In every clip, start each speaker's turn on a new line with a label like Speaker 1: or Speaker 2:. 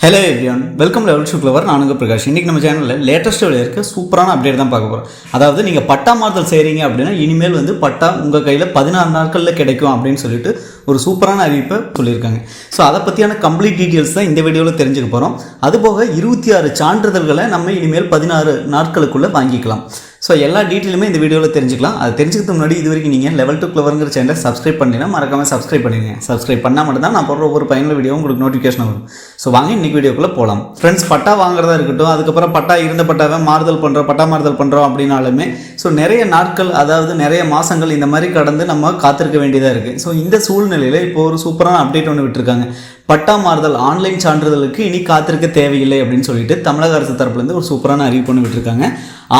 Speaker 1: Hello everyone welcome level shoe clever நானுங்க பிரகாஷ். இன்றைக்கி நம்ம சேனலில் லேட்டஸ்ட் இருக்க சூப்பரான அப்டேட் தான் பார்க்க போகிறோம் அதாவது நீங்கள் பட்டா மாறுதல் செய்கிறீங்க அப்படின்னா இனிமேல் வந்து பட்டா உங்கள் கையில் பதினாறு நாட்களில் கிடைக்கும் அப்படின்னு சொல்லிட்டு ஒரு சூப்பரான அறிவிப்பை சொல்லியிருக்காங்க. ஸோ அதை பற்றியான கம்ப்ளீட் டீட்டெயில்ஸ் தான் இந்த வீடியோவில் தெரிஞ்சுக்க போகிறோம் அதுபோக இருபத்தி ஆறு சான்றிதழ்களை நம்ம இனிமேல் பதினாறு நாட்களுக்குள்ளே வாங்கிக்கலாம். ஸோ எல்லா டீட்டெயிலுமே இந்த வீடியோவில் தெரிஞ்சுக்கலாம். அது தெரிஞ்சுக்கிறது முன்னாடி இது வரைக்கும் நீங்கள் லெவல் டூ கிளவருங்கிற சேனலை சப்ஸ்கிரைப் பண்ணினா மறக்காமல் சப்ஸ்கிரைப் பண்ணிடுங்க. சப்ஸ்கிரைப் பண்ணால் மட்டும்தான் நான் போடுற ஒவ்வொரு பயனுள்ள வீடியோ உங்களுக்கு நோட்டிஃபிகேஷன் வரும். ஸோ வாங்க இன்னைக்கு வீடியோக்குள்ளே போகலாம் ஃப்ரெண்ட்ஸ் பட்டா வாங்குறதா இருக்கட்டும் அதுக்கப்புறம் பட்டா இருந்த பட்டாவை மாறுதல் பண்ணுறோம் பட்டா மாறுதல் பண்ணுறோம் அப்படின்னாலுமே ஸோ நிறைய நாட்கள் அதாவது நிறைய மாதங்கள் இந்த மாதிரி கடந்து நம்ம காத்திருக்க வேண்டியதாக இருக்குது ஸோ இந்த சூழ்நிலையில் இப்போ ஒரு சூப்பரான அப்டேட் ஒன்று விட்டுருக்காங்க. பட்டா மாறுதல் ஆன்லைன் சான்றிதழுக்கு இனி காத்திருக்க தேவையில்லை அப்படின்னு சொல்லிட்டு தமிழக அரசு தரப்புலேருந்து ஒரு சூப்பரான அறிவிப்பு ஒன்று விட்டுருக்காங்க.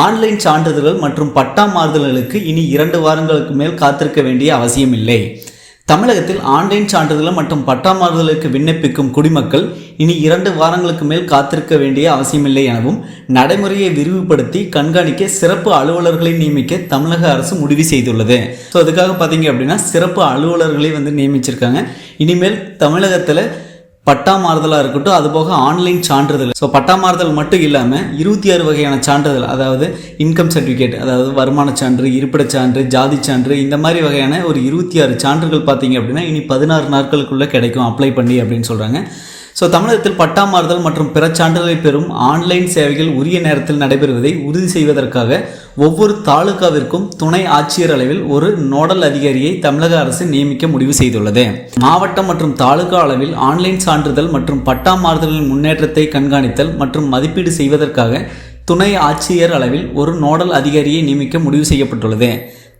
Speaker 1: ஆன்லைன் சான்றிதழ்கள் மற்றும் பட்டா மாறுதல்களுக்கு இனி இரண்டு வாரங்களுக்கு மேல் காத்திருக்க வேண்டிய அவசியம் இல்லை தமிழகத்தில் ஆன்லைன் சான்றிதழ் மற்றும் பட்டா மாறுதலுக்கு விண்ணப்பிக்கும் குடிமக்கள் இனி இரண்டு வாரங்களுக்கு மேல் காத்திருக்க வேண்டிய அவசியமில்லை எனவும் நடைமுறையை விரிவுபடுத்தி கண்காணிக்க சிறப்பு அலுவலர்களை நியமிக்க தமிழக அரசு முடிவு செய்துள்ளது. ஸோ அதுக்காக பார்த்தீங்க அப்படின்னா சிறப்பு அலுவலர்களை வந்து நியமிச்சிருக்காங்க. இனிமேல் தமிழகத்தில் பட்டா மாறுதலாக இருக்கட்டும் அதுபோக ஆன்லைன் சான்றிதழ். ஸோ பட்டா மாறுதல் மட்டும் இல்லாமல் இருபத்தி ஆறு வகையான சான்றிதழ் அதாவது இன்கம் சர்டிஃபிகேட் அதாவது வருமான சான்று இருப்பிடச் சான்று ஜாதி சான்று இந்த மாதிரி வகையான ஒரு இருபத்தி ஆறு சான்றுகள் பார்த்தீங்க அப்படின்னா இனி பதினாறு நாட்களுக்குள்ளே கிடைக்கும் அப்ளை பண்ணி அப்படின்னு சொல்கிறாங்க ஸோ தமிழகத்தில் பட்டா மாறுதல் மற்றும் பிற சான்றிதழை பெறும் ஆன்லைன் சேவைகள் உரிய நேரத்தில் நடைபெறுவதை உறுதி செய்வதற்காக ஒவ்வொரு தாலுகாவிற்கும் துணை ஆட்சியர் அளவில் ஒரு நோடல் அதிகாரியை தமிழக அரசு நியமிக்க முடிவு செய்துள்ளது. மாவட்டம் மற்றும் தாலுகா அளவில் ஆன்லைன் சான்றிதழ் மற்றும் பட்டா மாறுதலின் முன்னேற்றத்தை கண்காணித்தல் மற்றும் மதிப்பீடு செய்வதற்காக துணை ஆட்சியர் அளவில் ஒரு நோடல் அதிகாரியை நியமிக்க முடிவு செய்யப்பட்டுள்ளது.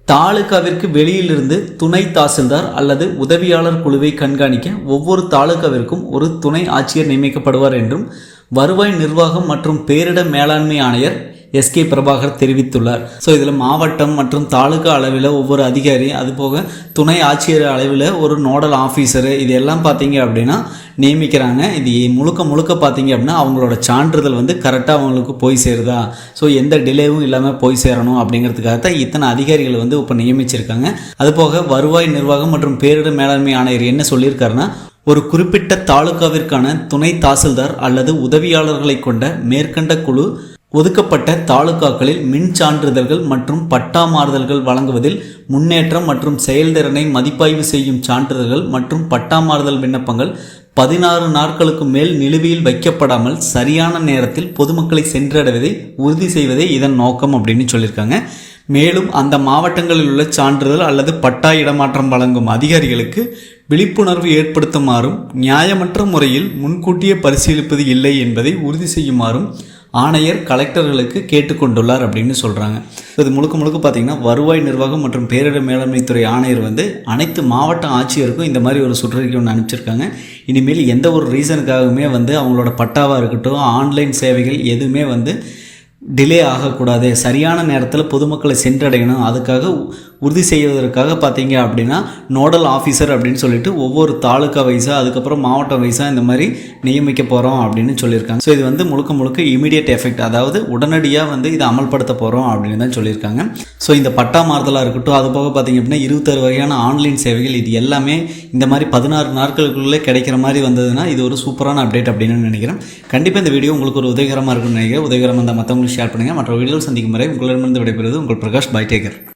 Speaker 1: தாலுகாவிற்கு வெளியிலிருந்து துணை தாசில்தார் அல்லது உதவியாளர் குழுவை கண்காணிக்க ஒவ்வொரு தாலுகாவிற்கும் ஒரு துணை ஆட்சியர் நியமிக்கப்படுவார் என்றும் வருவாய் நிர்வாகம் மற்றும் பேரிட மேலாண்மை ஆணையர் எஸ்கே பிரபாகர் தெரிவித்துள்ளார். ஸோ இதில் மாவட்டம் மற்றும் தாலுகா அளவில் ஒவ்வொரு அதிகாரி அதுபோக துணை ஆட்சியர் அளவில் ஒரு நோடல் ஆஃபீஸரு இது எல்லாம் பார்த்தீங்க அப்படின்னா நியமிக்கிறாங்க. இது முழுக்க முழுக்க பார்த்தீங்க அப்படின்னா அவங்களோட சான்றிதழ் வந்து கரெக்டாக அவங்களுக்கு போய் சேருதா? ஸோ எந்த டிலேவும் இல்லாமல் போய் சேரணும் அப்படிங்கிறதுக்காக தான் இத்தனை அதிகாரிகள் வந்து இப்போ நியமிச்சிருக்காங்க. அதுபோக வருவாய் நிர்வாகம் மற்றும் பேரிடர் மேலாண்மை ஆணையர் என்ன சொல்லியிருக்காருன்னா ஒரு குறிப்பிட்ட தாலுகாவிற்கான துணை தாசில்தார் அல்லது உதவியாளர்களை கொண்ட மேற்கண்ட குழு ஒதுக்கப்பட்ட தாலுகாக்களில் மின் சான்றிதழ்கள் மற்றும் பட்டா மாறுதல்கள் வழங்குவதில் முன்னேற்றம் மற்றும் செயல்திறனை மதிப்பாய்வு செய்யும் சான்றிதழ்கள் மற்றும் பட்டா மாறுதல் விண்ணப்பங்கள் பதினாறு நாட்களுக்கு மேல் நிலுவையில் வைக்கப்படாமல் சரியான நேரத்தில் பொதுமக்களை சென்றடைவதை உறுதி செய்வதே இதன் நோக்கம் அப்படின்னு சொல்லியிருக்காங்க. மேலும் அந்த மாவட்டங்களில் உள்ள சான்றிதழ் அல்லது பட்டா இடமாற்றம் வழங்கும் அதிகாரிகளுக்கு விழிப்புணர்வு ஏற்படுத்துமாறும் நியாயமற்ற முறையில் முன்கூட்டியே பரிசீலிப்பது இல்லை என்பதை உறுதி செய்யுமாறும் ஆணையர் கலெக்டர்களுக்கு கேட்டுக்கொண்டுள்ளார் அப்படின்னு சொல்கிறாங்க இது முழுக்க முழுக்க பார்த்திங்கன்னா வருவாய் நிர்வாகம் மற்றும் பேரிடர் மேலாண்மைத்துறை ஆணையர் வந்து அனைத்து மாவட்ட ஆட்சியருக்கும் இந்த மாதிரி ஒரு சுற்றறிக்கை ஒன்று அனுப்பிச்சிருக்காங்க. இனிமேல் எந்த ஒரு ரீசனுக்காகவுமே வந்து அவங்களோட பட்டாவாக இருக்கட்டும் ஆன்லைன் சேவைகள் எதுவுமே வந்து டிலே ஆகக்கூடாது. சரியான நேரத்தில் பொதுமக்களை சென்றடையணும். அதுக்காக உறுதி செய்வதற்காக பார்த்தீங்க அப்படின்னா நோடல் ஆஃபீஸர் அப்படின்னு சொல்லிட்டு ஒவ்வொரு தாலுக்கா வைஸாக அதுக்கப்புறம் மாவட்ட வைஸாக இந்த மாதிரி நியமிக்க போகிறோம் அப்படின்னு சொல்லியிருக்காங்க. ஸோ இது வந்து முழுக்க முழுக்க இமீடியட் எஃபெக்ட் அதாவது உடனடியாக வந்து இதை அமல்படுத்த போகிறோம் அப்படின்னு தான் சொல்லியிருக்காங்க. ஸோ இந்த பட்டா மாறுதலாக இருக்கட்டும் அது போக பார்த்தீங்க அப்படின்னா இருபத்தாறு வகையான ஆன்லைன் சேவைகள் இது எல்லாமே இந்த மாதிரி பதினாறு நாட்களுக்குள்ளே கிடைக்கிற மாதிரி வந்ததுன்னா இது ஒரு சூப்பரான அப்டேட் அப்படின்னு நினைக்கிறேன். கண்டிப்பாக இந்த வீடியோ உங்களுக்கு ஒரு உதவிகரமாக இருக்கும்னு நினைக்கிறேன். உதவிகரமாக இந்த மற்றவங்களுக்கு ஷேர் பண்ணுங்கள் மற்ற வீடியோவில் சந்திக்கும் வரை உங்களிடமிருந்து விடைபெறுவது உங்கள் பிரகாஷ் பைடேகர்.